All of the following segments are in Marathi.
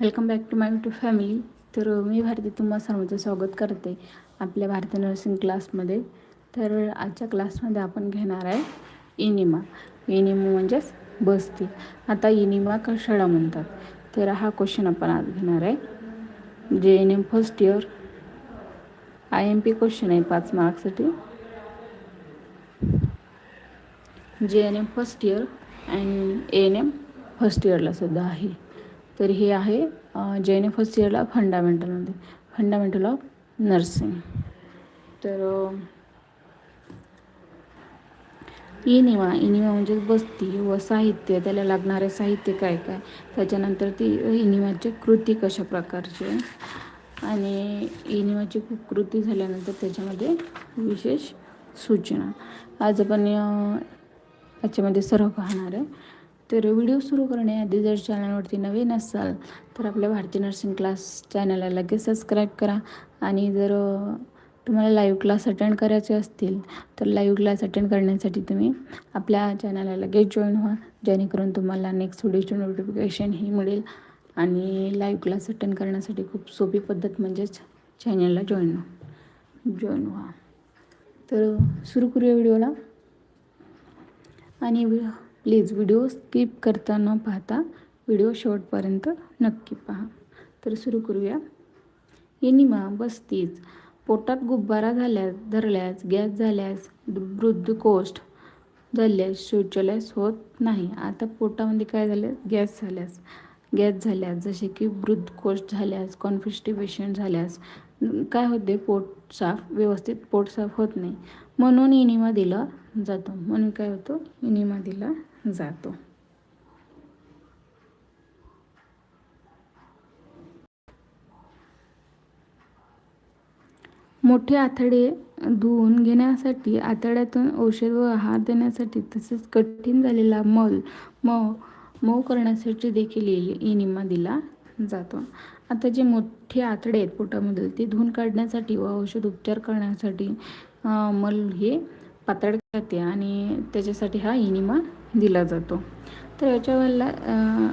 Welcome back to my YouTube family तर मी भारती तुम्हा सर्वांचं स्वागत करते आपल्या भारतीय नर्सिंग क्लासमध्ये तर आजच्या क्लासमध्ये आपण घेणार आहे इनिमा इनिमा म्हणजेच बस्ती. आता इनिमा कशाला म्हणतात? तर हा क्वेश्चन आपण आज घेणार आहे. J N M first year I M P question आहे पाच मार्क्ससाठी. J N M first year and A N M first इयरला सुद्धा आहे. तर हे आहे जे एन फर्स्ट इयरला फंडामेंटलमध्ये फंडामेंटल ऑफ नर्सिंग तर इनिमा इनिमा म्हणजे बस्ती व साहित्य त्याला लागणारे साहित्य काय काय? त्याच्यानंतर ती इनिमाची कृती कशा प्रकारची? आहे आणि इनिमाची कृती झाल्यानंतर त्याच्यामध्ये विशेष सूचना. आज आपण याच्यामध्ये सर्व पाहणार आहे. तर व्हिडिओ सुरू करण्याआधी जर चॅनलवरती नवीन असाल तर आपल्या भारतीय नर्सिंग क्लास चॅनलला लगेच सबस्क्राईब करा. आणि जर तुम्हाला लाईव्ह क्लास अटेंड करायचे असतील तर लाईव्ह क्लास अटेंड करण्यासाठी तुम्ही आपल्या चॅनलला लगेच जॉईन व्हा. जेणेकरून तुम्हाला नेक्स्ट व्हिडिओची नोटिफिकेशन ही मिळेल. आणि लाईव्ह क्लास अटेंड करण्यासाठी खूप सोपी पद्धत म्हणजेच चॅनलला जॉईन जॉईन व्हा. तर सुरू करूया व्हिडिओला. आणि प्लीज व्हिडिओ स्किप करता न पाहता व्हिडिओ शेवटपर्यंत नक्की पहा. तर सुरू करूया. एनिमा बसतीच पोटात गुब्बारा झाल्यास धरल्यास गॅस झाल्यास कोष्ठ झाल्यास शौचालयास होत नाही. आता पोटामध्ये काय झालं? गॅस झाल्यास. गॅस झाल्यास जसे की कोष्ठ झाल्यास कॉन्फिस्टिवेशन झाल्यास काय होते? पोट साफ व्यवस्थित पोट साफ होत नाही. म्हणून इनिमा दिला जातो. म्हणून काय होतं? इनिमा दिला जातो. मोठे आथडे धुवून घेण्यासाठी आतड्यातून औषध व आहार देण्यासाठी तसेच कठीण झालेला मल मऊ मऊ करण्यासाठी देखील इनिमा दिला जातो. आता जे मोठे आतडे आहेत पोटामधील ते धुवून काढण्यासाठी व औषध उपचार करण्यासाठी मल हे पातळ करते आणि त्याच्यासाठी हा इनिमा दिला जातो. तर याच्यावरला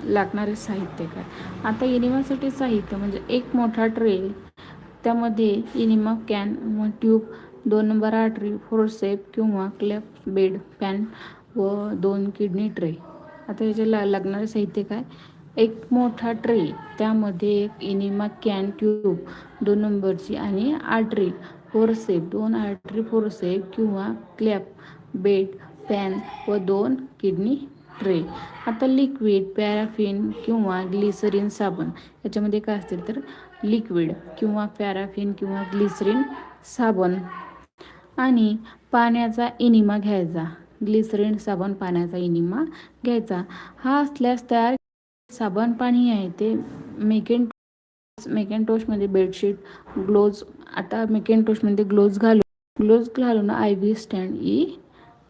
लागणारे साहित्य काय? आता इनिमासाठी साहित्य म्हणजे एक मोठा ट्रे त्यामध्ये इनिमा कॅन व ट्यूब दोन नंबर आटरी फोरसेप किंवा क्लॅप बेड पॅन व दोन किडनी ट्रे आता याच्याला लागणारे साहित्य काय? एक मोठा ट्रे त्यामध्ये एक इनिमा कॅन ट्यूब दोन नंबरची आणि आटरी फोरसेप दोन आटरी फोरसेप किंवा क्लॅप बेड पॅन व दोन किडनी ट्रे. आता लिक्विड पॅराफिन किंवा ग्लिसरीन साबण याच्यामध्ये काय असतील तर लिक्विड किंवा पॅराफिन किंवा ग्लिसरीन साबण. आणि पाण्याचा इनिमा घ्यायचा. ग्लिसरीन साबण पाण्याचा इनिमा घ्यायचा. हा असल्यास तयार साबण पाणी आहे ते मेकेन मेकेनटोशमध्ये बेडशीट ग्लोज आता मेकेनटोशमध्ये ग्लोज घालून ग्लोज घालून आय व्ही स्टँड ई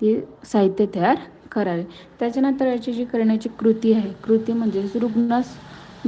ते साहित्य तयार करावे. त्याच्यानंतर याची जी करण्याची कृती आहे कृती म्हणजे रुग्णास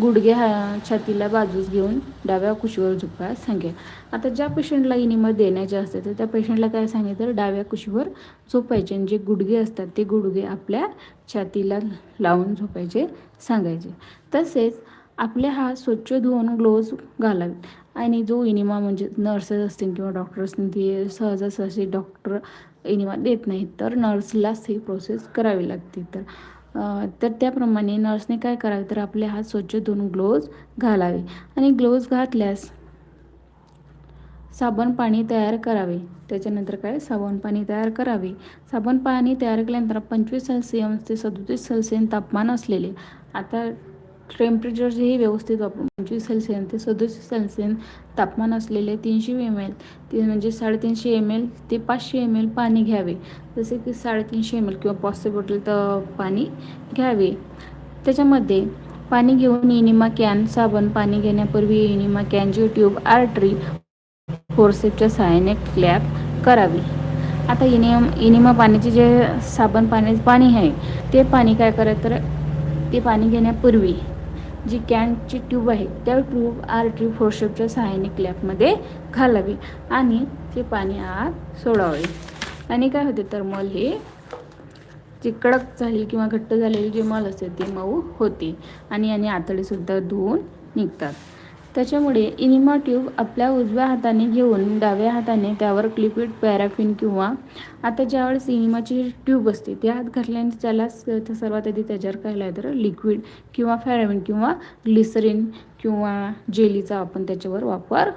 गुडघे हा छातीला बाजूस घेऊन डाव्या कुशीवर झोपायला सांगेल आता ज्या पेशंटला इनिमा देण्याचे असते तर त्या पेशंटला काय सांगितलं डाव्या कुशीवर झोपायचे आणि जे गुडघे असतात ते गुडघे आपल्या छातीला लावून झोपायचे सांगायचे. तसेच आपले हात स्वच्छ धुवून ग्लोव्ज घालावे आणि जो इनिमा म्हणजे नर्सेस असतील किंवा डॉक्टर असतील ते सहजासहजी डॉक्टर एनिमा देत नाहीत. तर नर्सलाच ही प्रोसेस करावी लागते. तर तर त्याप्रमाणे नर्सने काय करावे? तर आपले हात स्वच्छ धुवून ग्लोव्ज घालावे आणि ग्लोव्ज घातल्यास साबण पाणी तयार करावे. त्याच्यानंतर काय? साबण पाणी तयार करावे. साबण पाणी तयार केल्यानंतर पंचवीस सेल्सियम ते सदोतीस सेल्सियम तापमान असलेले. आता टेम्परेचर हे व्यवस्थित वापरून पंचवीस सेल्सियन ते सदोतीस सेल्सियन तापमान असलेले तीनशे एम एल ते म्हणजे साडेतीनशे एम एल ते पाचशे एम एल पाणी घ्यावे. जसे की साडेतीनशे एम एल किंवा पाचशे बॉटल तर पाणी घ्यावे. त्याच्यामध्ये पाणी घेऊन इनिमा कॅन साबण पाणी घेण्यापूर्वी इनिमा कॅनची ट्यूब आर्टरी फोरसेपच्या सहाय्याने क्लॅप करावी. आता इनिम इनिमा पाण्याचे जे साबण पाणी पाणी आहे ते पाणी काय करायचं तर ते पाणी घेण्यापूर्वी जी कॅनची ट्यूब आहे त्या ट्यूब आर ट्यूब फोरशेपच्या सहाय्याने क्लॅपमध्ये घालावी आणि ते पाणी आत सोडावे. आणि काय होते तर मल हे जे कडक झालेली किंवा घट्ट झालेले जे मल असते ते मऊ होते. आणि याने आतडेसुद्धा धुवून निघतात. त्याच्यामुळे इनिमा ट्यूब आपल्या उजव्या हाताने घेऊन डाव्या हाताने त्यावर लिक्विड पॅराफिन किंवा आता ज्यावेळेस इनिमाची ट्यूब असते त्या हात घातल्याने त्याला सर्वात आधी त्याच्यावर काय तर लिक्विड किंवा पॅराफिन किंवा ग्लिसरीन किंवा जेलीचा आपण त्याच्यावर वापर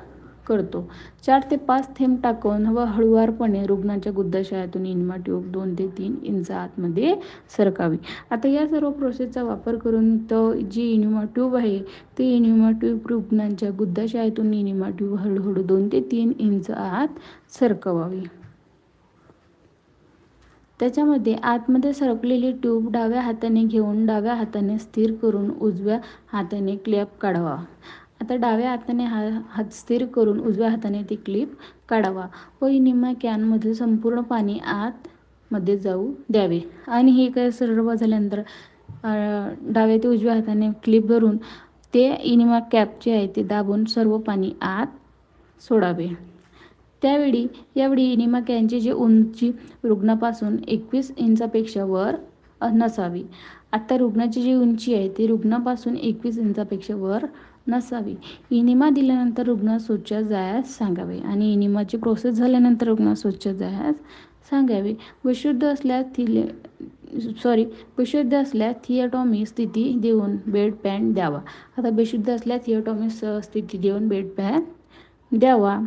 करतो. चार ते पाच थेंब टाकून व हळुवारपणे रुग्णाच्या गुद्दाशयातून इनिमा ट्यूब दोन ते तीन इंच आतमध्ये सरकावी. आता या सर्व प्रोसेसचा वापर करून तो जी इन्युमा ट्यूब आहे ती इन्युमा ट्यूब रुग्णांच्या गुद्दाशयातून इनिमा ट्यूब हळूहळू दोन ते तीन इंच आत सरकवावी. त्याच्यामध्ये आतमध्ये सरकलेली ट्यूब डाव्या हाताने घेऊन डाव्या हाताने स्थिर करून उजव्या हाताने क्लॅप काढावा. आता डाव्या हाताने हा हात स्थिर करून उजव्या हाताने ती क्लिप काढावा. व निम्या कॅनमधील संपूर्ण पाणी आतमध्ये जाऊ द्यावे. आणि हे काय सर्व झाल्यानंतर डाव्या ते उजव्या हाताने क्लिप धरून ते इनिमा कॅप जे आहे ते दाबून सर्व पाणी आत सोडावे. त्यावेळी यावेळी इनिमा कॅनची जी उंची रुग्णापासून एकवीस इंचापेक्षा वर नसावी. आता रुग्णाची जी उंची आहे ती रुग्णापासून एकवीस इंचापेक्षा वर नसावी. इनिमा दिल्यानंतर रुग्ण स्वच्छ जायास सांगावे आणि इनिमाची प्रोसेस झाल्यानंतर रुग्ण स्वच्छ जायास सांगावे. विशुद्ध असल्यास थिले सॉरी बेशुद्ध असल्यास थिएटॉमी स्थिती देऊन बेड पॅन द्यावा. आता बेशुद्ध असल्यास थिएटॉमी स्थिती देऊन बेड पॅन द्यावा.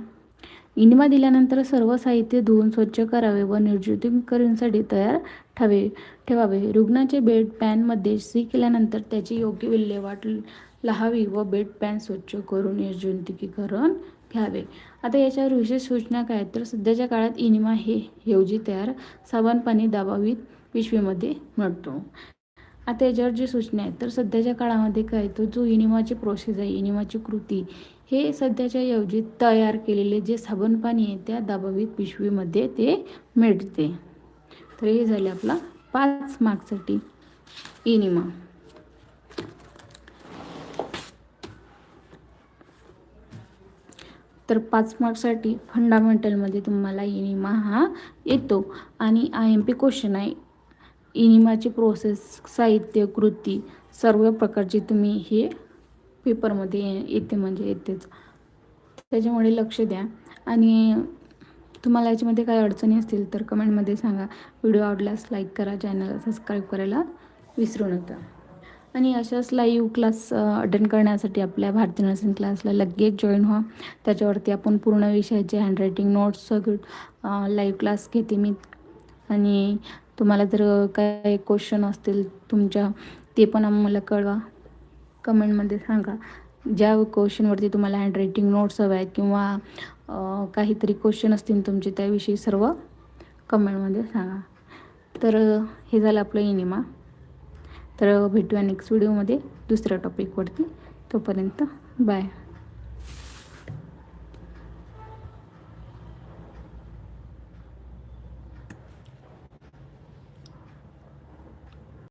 इनिमा दिल्यानंतर सर्व साहित्य धुवून स्वच्छ करावे व निर्जंतुकीकरणासाठी तयार ठेवे ठेवावे. रुग्णाचे बेड पॅनमध्ये सी केल्यानंतर त्याची योग्य विल्हेवाट लाहावी व बेड पॅन स्वच्छ करून निर्जंतुकीकरण घ्यावे. आता याच्यावर विशेष सूचना काय तर सध्याच्या काळात इनिमा हे ऐवजी तयार साबण पाणी दाबावीत पिशवीमध्ये मिळतो. आता याच्यावर जी सूचना आहेत तर सध्याच्या काळामध्ये काय तर जो इनिमाची प्रोसेस आहे इनिमाची कृती हे सध्याच्या ऐवजी तयार केलेले जे साबण पाणी आहे त्या दाबावीत पिशवीमध्ये ते मिळते. तर हे झाले आपला पाच मार्कसाठी इनिमा. तर पाच मार्कसाठी फंडामेंटलमध्ये तुम्हाला इनिमा हा येतो. आणि आय एम पी क्वेश्चन आहे. इनिमाची प्रोसेस साहित्य कृती सर्व प्रकारची तुम्ही हे पेपरमध्ये ये- येते म्हणजे येतेच. त्याच्यामुळे लक्ष द्या. आणि तुम्हाला याच्यामध्ये काही अडचणी असतील तर कमेंटमध्ये सांगा. व्हिडिओ आवडल्यास लाईक करा चॅनलला सबस्क्राईब करायला विसरू नका. आणि अशाच लाईव्ह क्लास अटेंड करण्यासाठी आपल्या भारतीय नर्सिंग क्लासला लगेच जॉईन व्हा. त्याच्यावरती आपण पूर्ण विषयाचे हँडरायटिंग नोट्स सगळं लाईव्ह क्लास घेते मी. आणि तुम्हाला जर काही क्वेश्चन असतील तुमच्या ते पण आम्हाला कळवा. कमेंटमध्ये सांगा. ज्या क्वेश्चनवरती तुम्हाला हँडरायटिंग नोट्स हव्या आहेत किंवा काहीतरी क्वेश्चन असतील तुमचे त्याविषयी सर्व कमेंटमध्ये सांगा. तर हे झालं आपलं इनिमा तर भेटूया नेक्स्ट व्हिडिओमध्ये दुसऱ्या टॉपिकवरती तोपर्यंत बाय